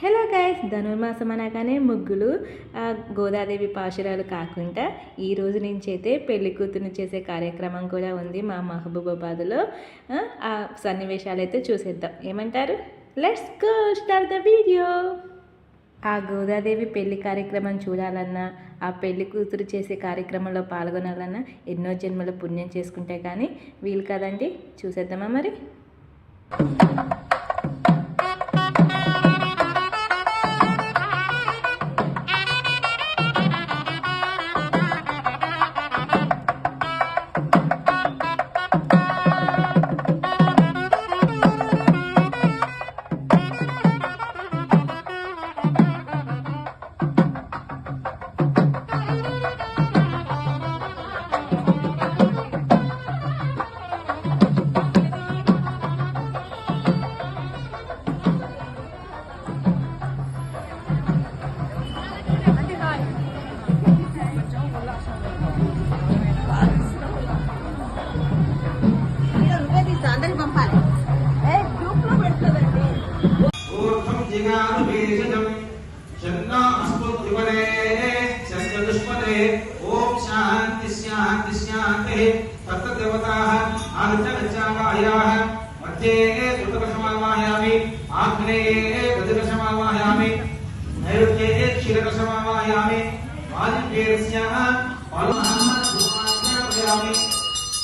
Hello guys ధనుర్మాసం అనగానే ముగ్గులు ఆ, గోదాదేవి పాశురాలు కాకుండా ఈ రోజు నుంచి అయితే పెళ్ళి కూతురు చేసే కార్యక్రమం కూడా ఉంది మా మహబూబాబాద్లో. ఆ, ఆ సన్నివేశాలు అయితే చూసేద్దాం. ఏమంటారు? Let's go start the video ఆ గోదాదేవి పెళ్ళి కార్యక్రమం చూడాలన్నా ఆ పెళ్ళి కూతురు చేసే కార్యక్రమంలో పాల్గొనాలన్నా ఎన్నో జన్మల పుణ్యం చేసుకుంటే కానీ వీలు కదండి. చూసేద్దామా మరి?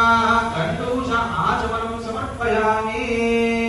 विश्वाः घण्टूष आचमनं समर्पयामि।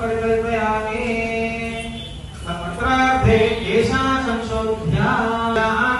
परिकल्पयामि। एषा संशोध्या संशोध्या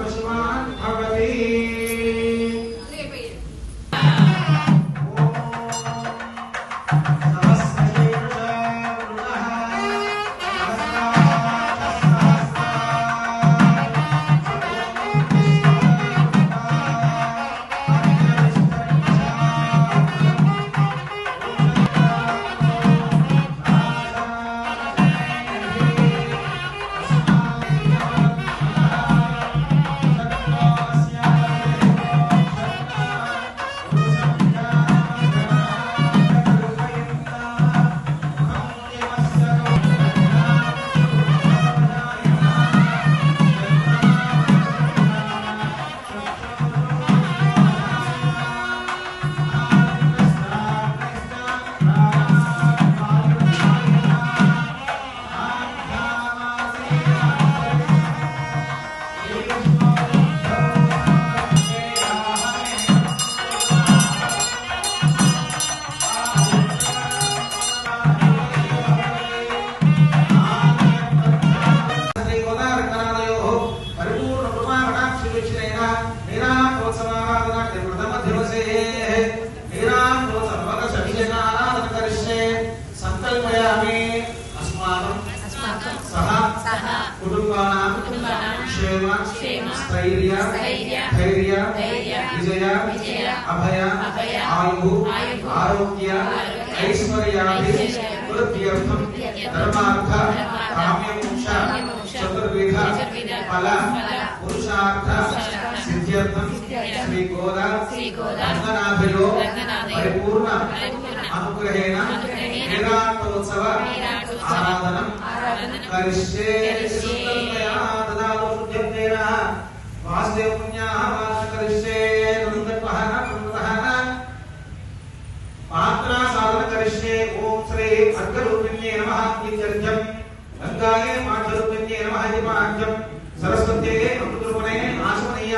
पशुमान् भवति पुरुषार्थ सिद्ध्यर्थं श्रीगोदा रङ्गनाथयो परिपूर्ण अनुग्रहेण निराटोत्सव आराधनं करिष्ये सुन्दरतया ददातु शुद्ध्यर्थेन वासुदेव पुण्याः वास नन्दत्वः नन्दतः मात्रा साधन करिष्ये ओम श्री अर्घरूपिण्ये नमः इत्यर्थ्यं गङ्गायै माठरूपिण्ये नमः इति पाठ्यं सरस्वत्यै अमृतरूपणे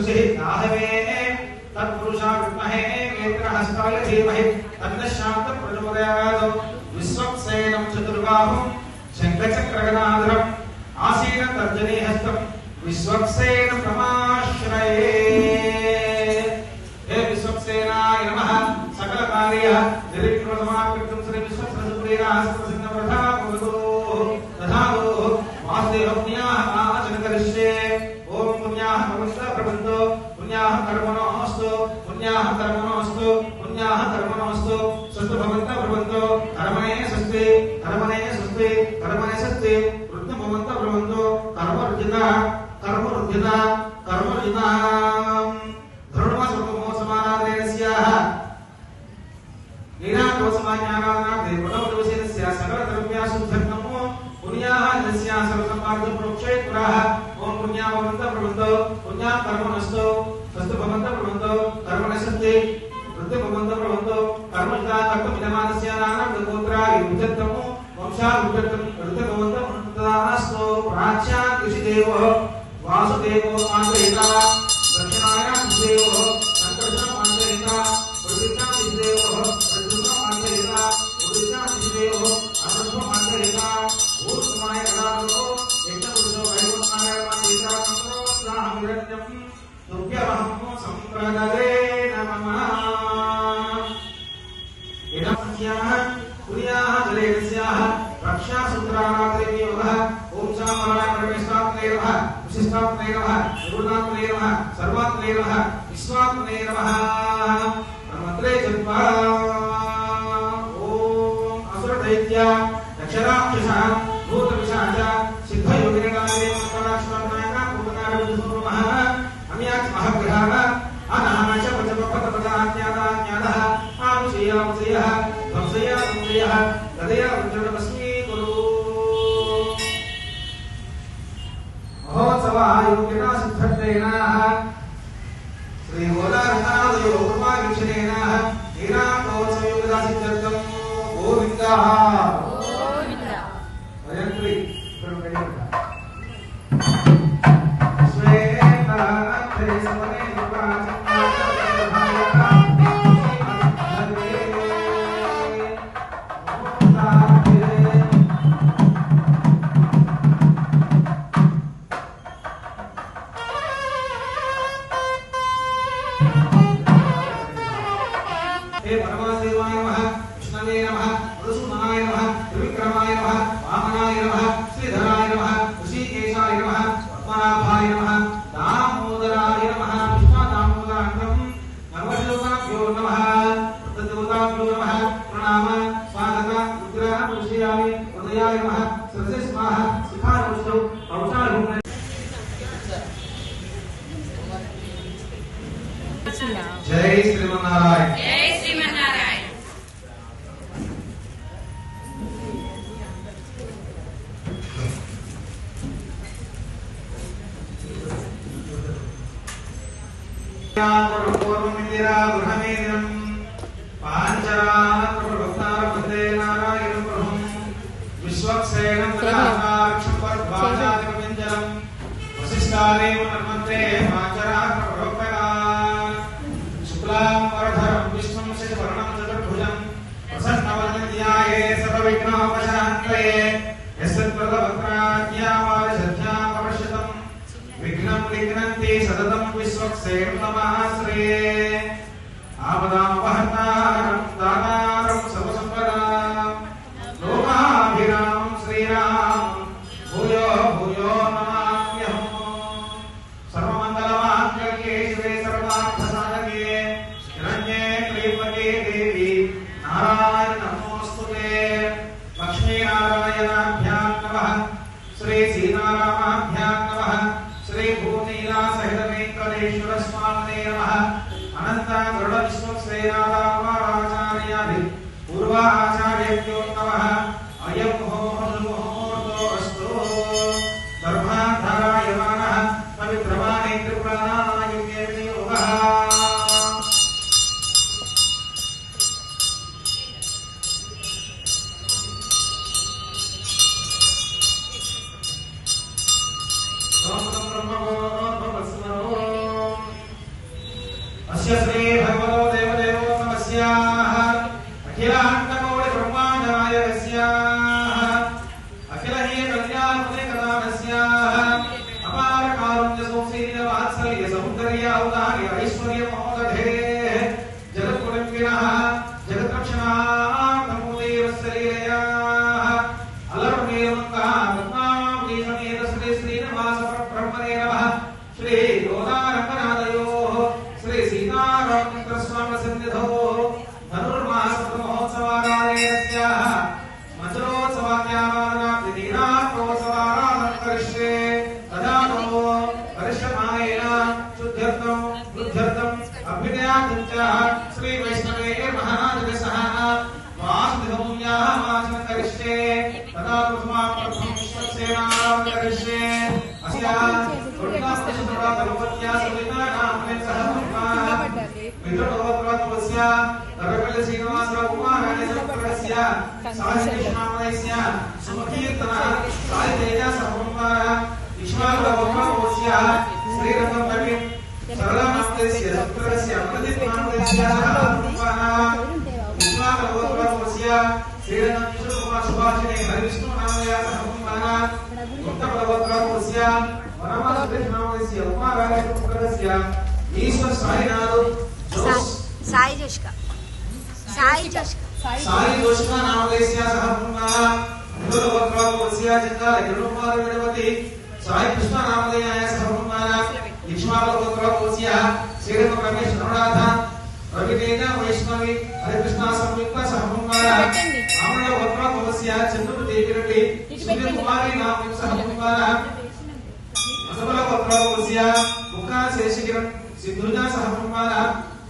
विश्वक्सेनापि पुरुषिः आहवे तत्पुरुषा विद्महे वेत्रहस्ताय धीमहि तन्नः शान्तप्रचोदयात् विश्वक्सेनं चतुर्बाहुं शङ्खचक्रगदाधरम् आसीन तर्जनी हस्तम् विश्वक्सेन प्रमाश्रये। हे विश्वक्सेनाय नमः सकल कार्य निर्विघ्नसमाप्तं श्री विश्वक्सेनसुप्रीराः सर्वसिद्धप्रथा भवतु तथातो वासुदेवपुण्याः पुण्याः कर्मणोऽस्तु पुण्याः कर्मणोऽस्तु पुण्याः कर्मणोऽस्तु सस्तु भवन्तः प्रबन्धो कर्मणे स्वस्ति कर्मणे स्वस्ति कर्मणे स्वस्ति वृद्धं भवन्तः प्रबन्धो कर्मरुजिता कर्मरुजिता कर्मरुजिता धरुणमसमोसमानादेनस्याः लीलाकोसमाज्ञानानां प्रथमदिवसेनस्य सकलद्रव्याशुद्धर्मो पुण्याः यस्याः सर्वसम्पाद्यप्रोक्षे पुराः ॐ पुण्या भवन्तः प्रबन्धो पुण्या कर्मणस्तु स्वस्तु भवन्तः प्रबन्धो कर्मणसन्ति वृद्धि भवन्तः प्रबन्धो कर्मजिता कर्तुमिदमानस्य नानां गोत्रा युद्धत्तमो वंशा युद्धत्तम वृद्धि भवन्तः प्रबन्धदास्तु प्राच्या कृषिदेवो वासुदेवो मातयिता दक्षिणायां देवो विश्वात्मनेवः विश्वात्मनेवः सर्वत्रे गत्वा ॐ असुरदैत्या दक्षराक्षसः भूतविशाच सिद्धयोगिरणामे मकराश्वरणायका भूतकारविधूमः अम्यात् महग्रहाः अनः च पचपपदपदाज्ञाता ज्ञानः आमुषयामुषयः ध्वंसयामुषयः हृदया वज्रणमस्मीकुरु महोत्सवः योगिना सिद्धत्रेणाः देवोदारणादयो गोविंदः संशय वर्णं चतुर्भुजं प्रसन्नवदन्याये सर्वविघ्नोपशान्तये। यस्सत्प्रदवक्त्राज्ञामारशध्यामपश्यतम् विघ्नं विघ्नन्ति सततं विश्वक्सेर्नमाश्रये आपदाम् गरुडविश्वक्सेनादावाचार्याभिः पूर्वाचार्य सुमकीर्तन कालितेज समन्वय विश्वालवस्य श्रीरथं कवि सरलमस्तस्य सुप्रस्य अमृतिमानस्य विश्वालवस्य श्रीरथं विष्णुकुमार सुभाषिणे हरिविष्णुनामया समन्वय गुप्तप्रवत्रस्य परमसुकृष्णनामस्य उमारायपुत्रस्य ईश्वर साईनाथ जोश साई जोश का। साई जोश का। साई जोश का नाम लेसिया साहब का भूलोकत्रवो वस्याजिता हिरणोपार वेदवति सायकृष्ण नामधेयाय सर्वमाना इक्ष्वालोकत्रवो वस्या श्रीरम रमेश अनुराध रवितेज वैष्णवी हरिकृष्ण संयुक्त सर्वमाना आम्रलोकत्रवो वस्या चंद्र देवीरटी सूर्य कुमारी नाम सर्वमाना असबलोकत्रवो वस्या मुखा शेषकिरण सिद्धुजा सर्वमाना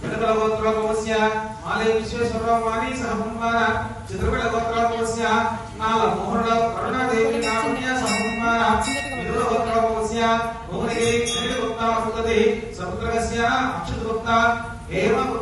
गणबल गोत्र वस्या माले विश्वेश्वर वाणी सर्वमाना चित्रबल गोत्र वस्या मोहनलाल करुणादेवी नामकीय संपूर्ण विरोधवक्तव्यस्य भूमिके श्रेणीभुक्ता वर्तते समुद्रस्य अक्षतभुक्ता एवं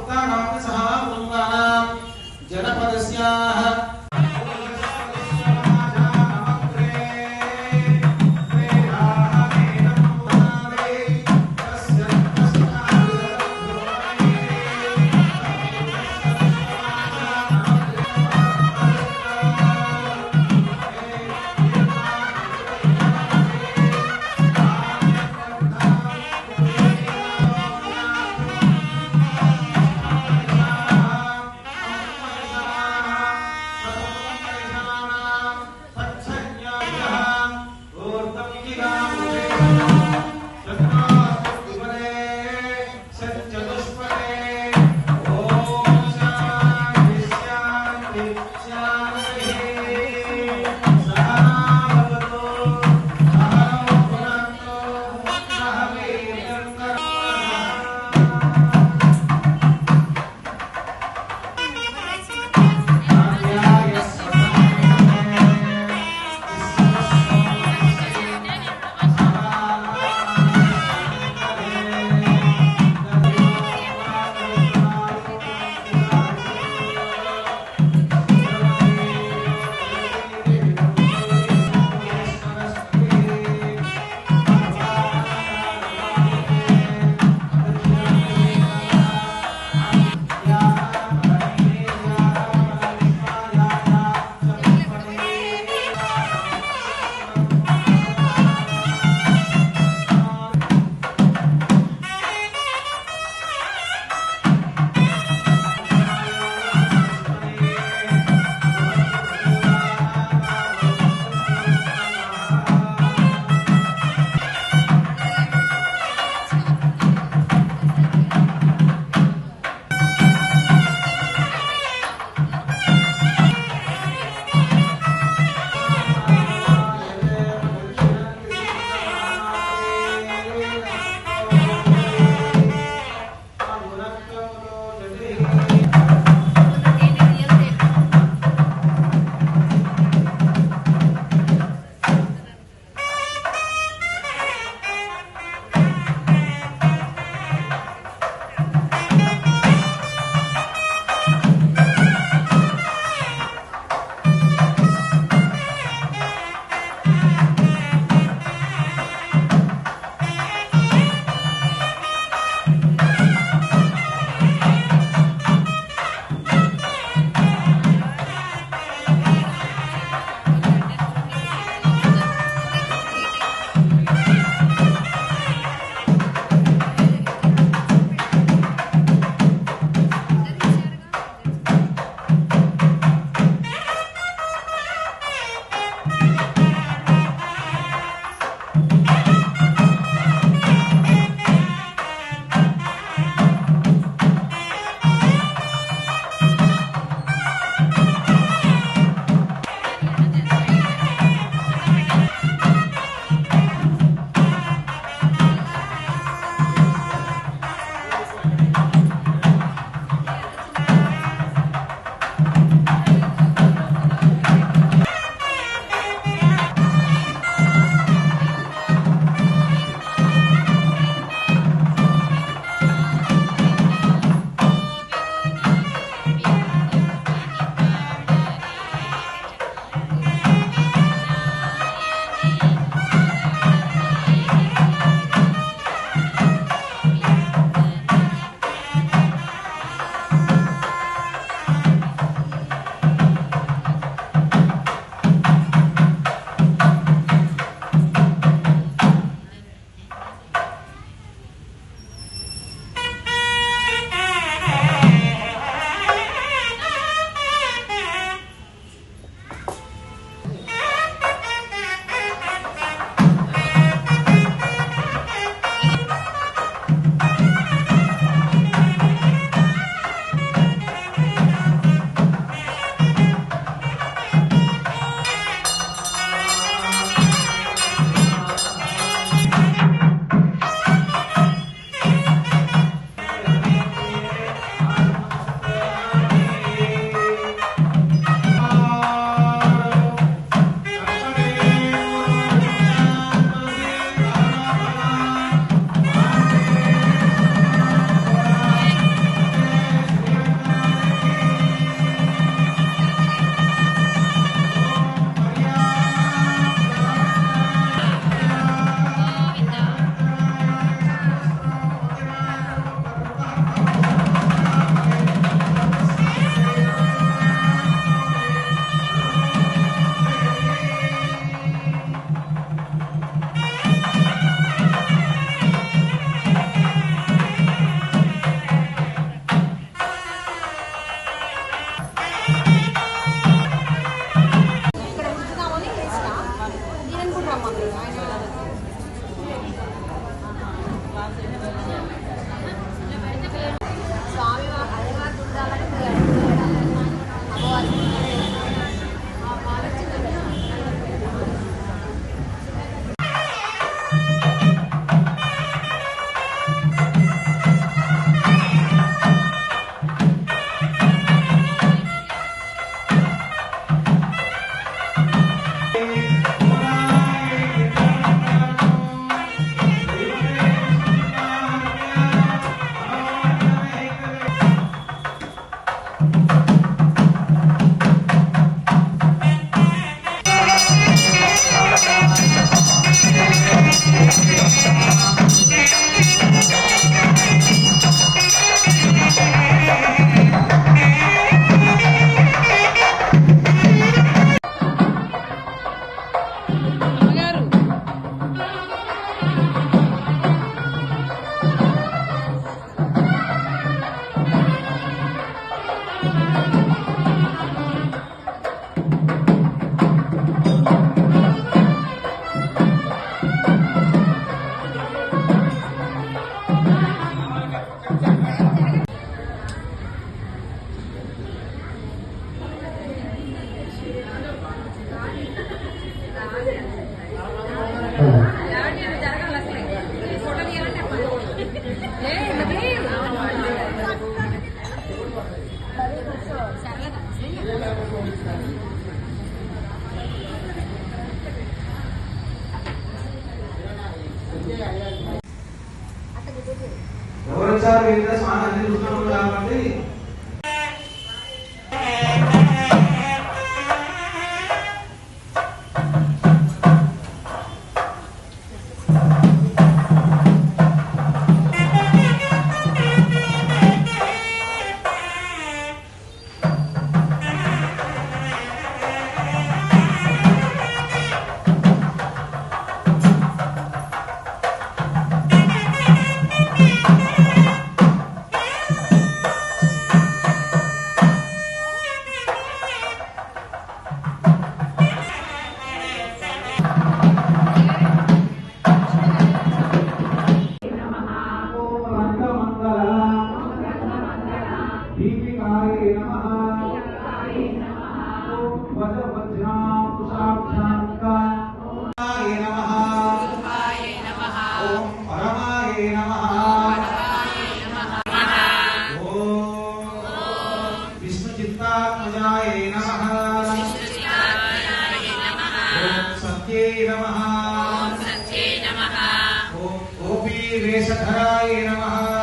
श्रीवल्लभाय नमः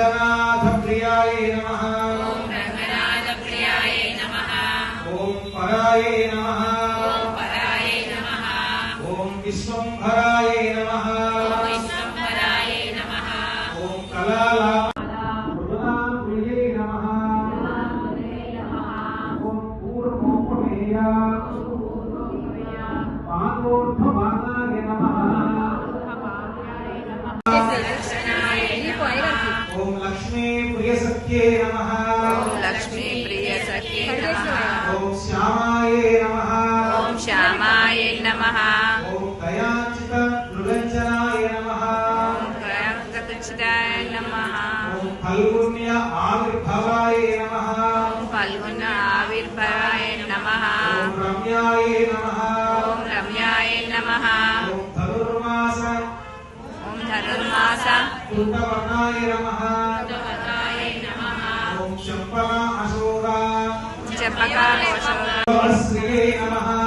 रंगनाथ प्रियाय नम। ओम नमः। ओम पराय नमः। ओम विश्वभरा नमः ओम रम्याय नमः ओम धनुर्मास ओम धनुर्मास कृतवर्णाय नमः कृतवर्णाय नमः ओम चंपका अशोरा चंपका अशोरा श्रीये नमः